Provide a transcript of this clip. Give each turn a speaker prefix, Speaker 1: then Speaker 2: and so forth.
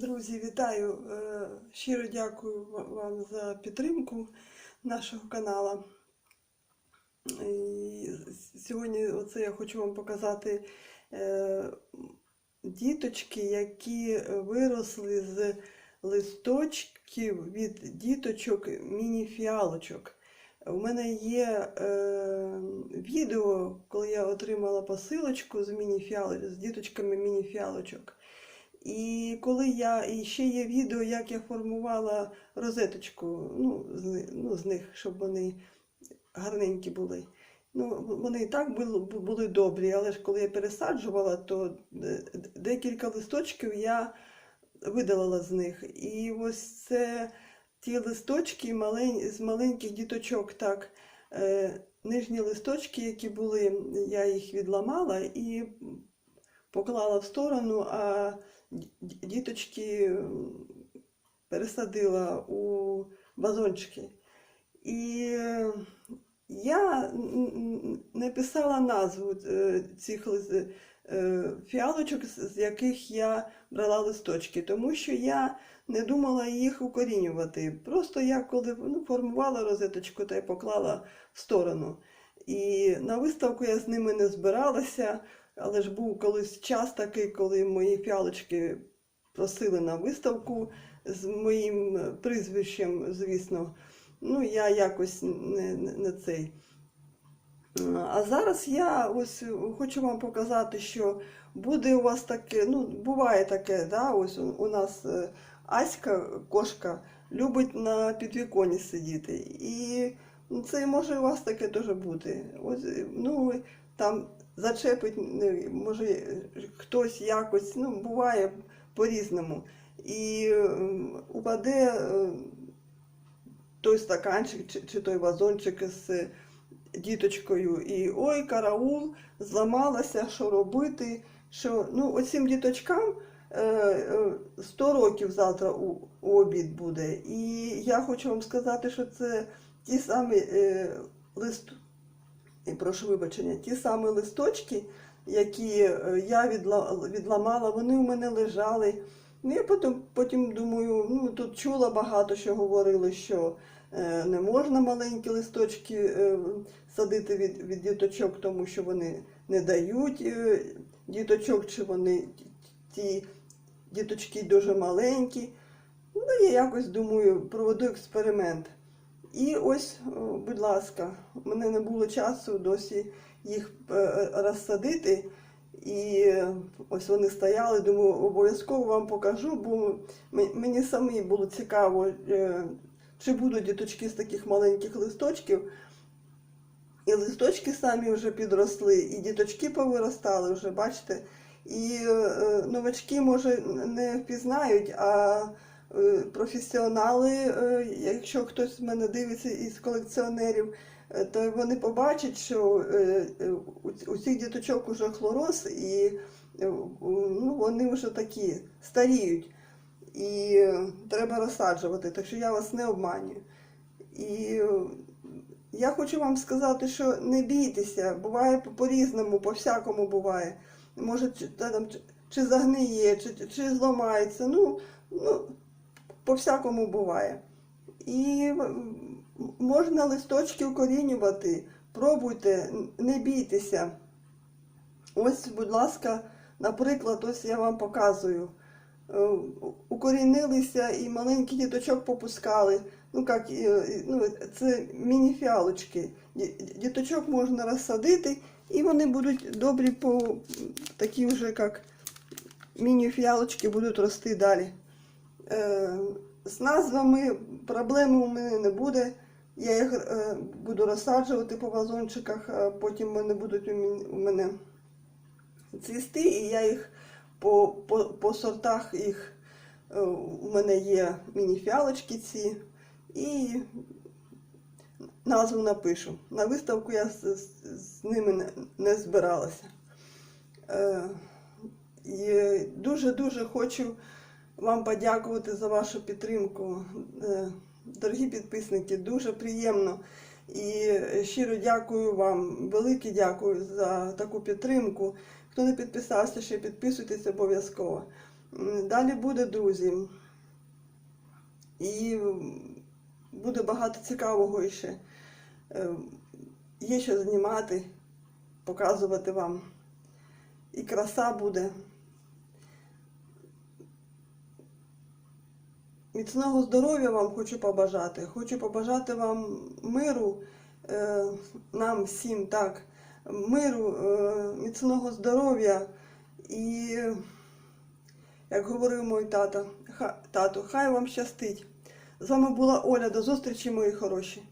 Speaker 1: Друзі, вітаю! Е, Щиро дякую вам за підтримку нашого каналу. І сьогодні оце я хочу вам показати е, діточки, які виросли з листочків від діточок міні-фіалочок. У мене є е, відео, коли я отримала посилочку з міні-фіалочок, з діточками міні-фіалочок. І коли я і ще є відео, як я формувала розеточку, ну, з, ну, з них, щоб вони гарненькі були. Ну, вони і так були, були добрі, але ж коли я пересаджувала, то е, декілька листочків я видалила з них. І ось це ті листочки малень, з маленьких діточок, так, е, нижні листочки, які були, я їх відламала і поклала в сторону, а діточки пересадила у вазончики. І е, я не писала назву е, цих е, фіалочок, з яких я брала листочки, тому що я не думала їх укорінювати. Просто я коли ну, формувала розеточку та й поклала в сторону. І на виставку я з ними не збиралася, але ж був колись час такий, коли мої фіалочки просили на виставку з моїм е, прізвищем, звісно. Ну, я якось не, не, не цей. А зараз я ось хочу вам показати, що буде у вас таке, ну, буває таке, да, ось у, нас е, Аська, кошка, любить на підвіконі сидіти. І ну, це може у вас таке теж бути. Ось, е, ну, там зачепить, е, може, е, хтось якось, ну, буває по-різному. І е, упаде е, той стаканчик чи, чи той вазончик з діточкою, і ой, караул, зламалася, що робити. Що, ну, оцим діточкам е, е, 100 років завтра у, у обід буде. І я хочу вам сказати, що це ті самі е, лист, і прошу вибачення, ті самі листочки, які е, я відламала, вони у мене лежали. Ну, я потім, потім думаю, ну тут чула багато, що говорили, що е, не можна маленькі листочки е, садити від, від діточок, тому що вони не дають діточок, чи вони ті діточки дуже маленькі. Ну, я якось думаю, проведу експеримент. І ось, будь ласка, у мене не було часу досі їх е, розсадити. І е, ось вони стояли, думаю, обов'язково вам покажу, бо мені самі було цікаво, е, чи будуть діточки з таких маленьких листочків. І листочки самі вже підросли, і діточки повиростали вже, бачите. І е, е, новачки, може, не впізнають, а е, професіонали, е, якщо хтось з мене дивиться із колекціонерів, е, то вони побачать, що е, е, у цих діточок уже хлороз, і е, ну, вони вже такі старіють. І е, треба розсаджувати, так що я вас не обманюю. І е, я хочу вам сказати, що не бійтеся, буває по- по-різному, по-всякому буває. Може, там, чи загниє, чи, чи зламається. Ну, ну, по-всякому буває. І можна листочки укорінювати. Пробуйте, не бійтеся. Ось, будь ласка, наприклад, ось я вам показую. Е, Укорінилися і маленький діточок попускали. Ну, як, е, ну, це міні-фіалочки. Діточок можна розсадити, і вони будуть добрі по такі вже, як міні-фіалочки будуть рости далі. Е, З назвами проблеми у мене не буде. Я їх е, буду розсаджувати по вазончиках, потім вони будуть у мене цвісти, і я їх по, по, по сортах їх. е, У мене є міні-фіалочки ці, і назву напишу. На виставку я з, з, з ними не, не збиралася. Дуже-дуже хочу вам подякувати за вашу підтримку. Е, Дорогі підписники, дуже приємно. І щиро дякую вам, велике дякую за таку підтримку. Хто не підписався, ще підписуйтесь обов'язково. Далі буде, друзі. І буде багато цікавого іще. Е, Є що знімати, показувати вам. І краса буде. Міцного здоров'я вам хочу побажати. Хочу побажати вам миру, е, нам всім так, миру, е, міцного здоров'я і, як говорив мій тато, ха, тату, хай вам щастить. З вами була Оля. До зустрічі, мої хороші.